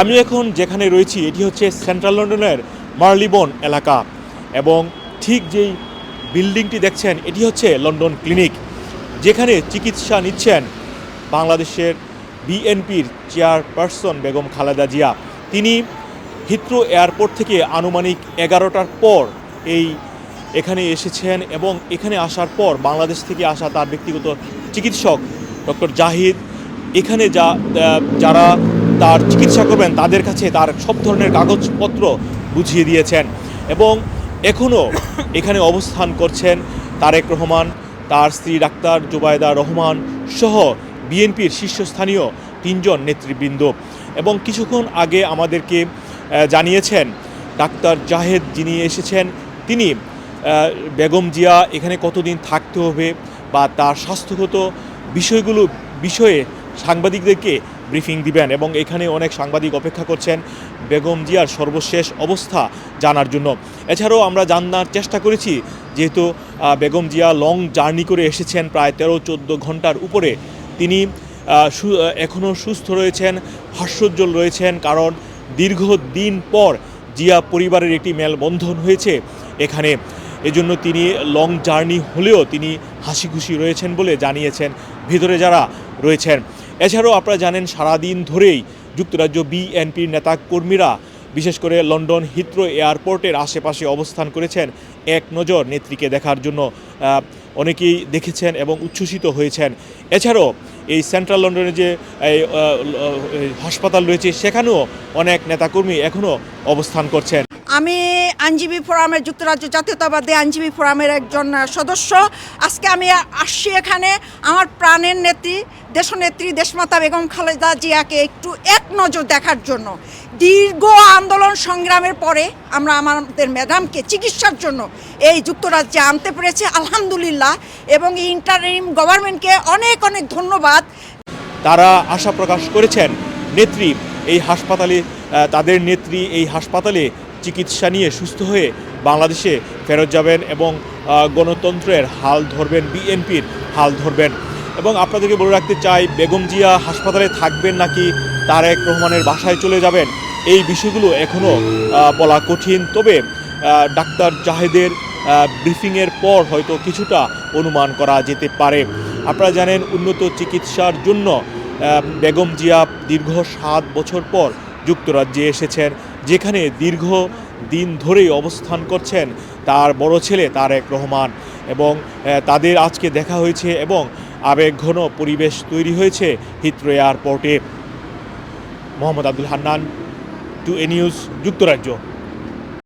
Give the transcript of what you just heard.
আমি এখন যেখানে রয়েছি, এটি হচ্ছে সেন্ট্রাল লন্ডনের মার্লিবন এলাকা। এবং ঠিক যেই বিল্ডিংটি দেখছেন, এটি হচ্ছে লন্ডন ক্লিনিক যেখানে চিকিৎসা নিচ্ছেন বাংলাদেশের বিএনপির চেয়ারপারসন বেগম খালেদা জিয়া। তিনি হিথ্রো এয়ারপোর্ট থেকে আনুমানিক এগারোটার পর এই এখানে এসেছেন এবং এখানে আসার পর বাংলাদেশ থেকে আসা তার ব্যক্তিগত চিকিৎসক ডক্টর জাহিদ। এখানে যা যারা তার চিকিৎসা করবেন, তাদের কাছে তার সব ধরনের কাগজপত্র বুঝিয়ে দিয়েছেন। এবং এখনও এখানে অবস্থান করছেন তারেক রহমান, তার স্ত্রী ডাক্তার জুবায়দা রহমান সহ বিএনপির শীর্ষস্থানীয় তিনজন নেতৃবৃন্দ। এবং কিছুক্ষণ আগে আমাদেরকে জানিয়েছেন ডাক্তার জাহেদ যিনি এসেছেন, তিনি বেগম জিয়া, এখানে কতদিন থাকতে হবে বা তার স্বাস্থ্যগত বিষয়গুলো, বিষয়ে সাংবাদিকদেরকে ব্রিফিং দিবেন এবং এখানে অনেক সাংবাদিক অপেক্ষা করছেন বেগম জিয়ার সর্বশেষ অবস্থা জানার জন্য। এছাড়াও আমরা জানার চেষ্টা করেছি, যেহেতু বেগম জিয়া লং জার্নি করে এসেছেন প্রায় তেরো চোদ্দ ঘণ্টার উপরে। তিনি এখনও সুস্থ রয়েছেন, হাস্যোজ্জ্বল রয়েছেন, কারণ দীর্ঘদিন পর জিয়া পরিবারের একটি মেলবন্ধন হয়েছে এখানে। এজন্য তিনি লং জার্নি হলেও তিনি হাসি খুশি রয়েছেন বলে জানিয়েছেন ভিতরে যারা রয়েছেন। এছাড়াও আপনারা জানেন, সারাদিন ধরেই যুক্তরাজ্য বিএনপির নেতা কর্মীরা বিশেষ করে লন্ডন হিথ্রো এয়ারপোর্টের আশেপাশে অবস্থান করেছেন এক নজর নেত্রীকে দেখার জন্য। অনেকেই দেখেছেন এবং উচ্ছ্বসিত হয়েছেন। এছাড়াও এই সেন্ট্রাল লন্ডনে যে হাসপাতাল রয়েছে, সেখানেও অনেক নেতাকর্মী এখনও অবস্থান করছেন। আমি আইনজীবী ফোরামের যুক্তরাজ্য জাতীয়তাবাদী আইনজীবী ফোরামের একজন সদস্য। আজকে আমি আসছি এখানে আমার প্রাণের নেত্রী, দেশনেত্রী দেশমাতা বেগম খালেদা জিয়াকে একটু এক নজর দেখার জন্য। দীর্ঘ আন্দোলন সংগ্রামের পরে আমরা আমাদের ম্যাডামকে চিকিৎসার জন্য এই যুক্তরাজ্যে আনতে পেরেছি, আলহামদুলিল্লাহ। এবং ইন্টারিম গভর্নমেন্টকে অনেক অনেক ধন্যবাদ। তারা আশা প্রকাশ করেছেন, নেত্রী, এই হাসপাতালে তাদের নেত্রী এই হাসপাতালে চিকিৎসা নিয়ে সুস্থ হয়ে বাংলাদেশে ফেরত যাবেন এবং গণতন্ত্রের হাল ধরবেন, বিএনপির হাল ধরবেন। এবং আপনাদেরকে বলে রাখতে চাই, বেগম জিয়া হাসপাতালে থাকবেন নাকি তারেক রহমানের বাসায় চলে যাবেন, এই বিষয়গুলো এখনও বলা কঠিন। তবে ডাক্তার জাহেদের ব্রিফিংয়ের পর হয়তো কিছুটা অনুমান করা যেতে পারে। আপনারা জানেন, উন্নত চিকিৎসার জন্য বেগম জিয়া দীর্ঘ সাত বছর পর যুক্তরাজ্যে এসেছেন। যেখানে দীর্ঘ দিন ধরেই অবস্থান করছেন তার বড় ছেলে তারেক রহমান। এবং তাদের আজকে দেখা হয়েছে এবং আবেগঘন পরিবেশ তৈরি হয়েছে হিত্রো এয়ারপোর্টে। মোহাম্মদ আব্দুল হান্নান, টু এ নিউজ, যুক্তরাজ্য।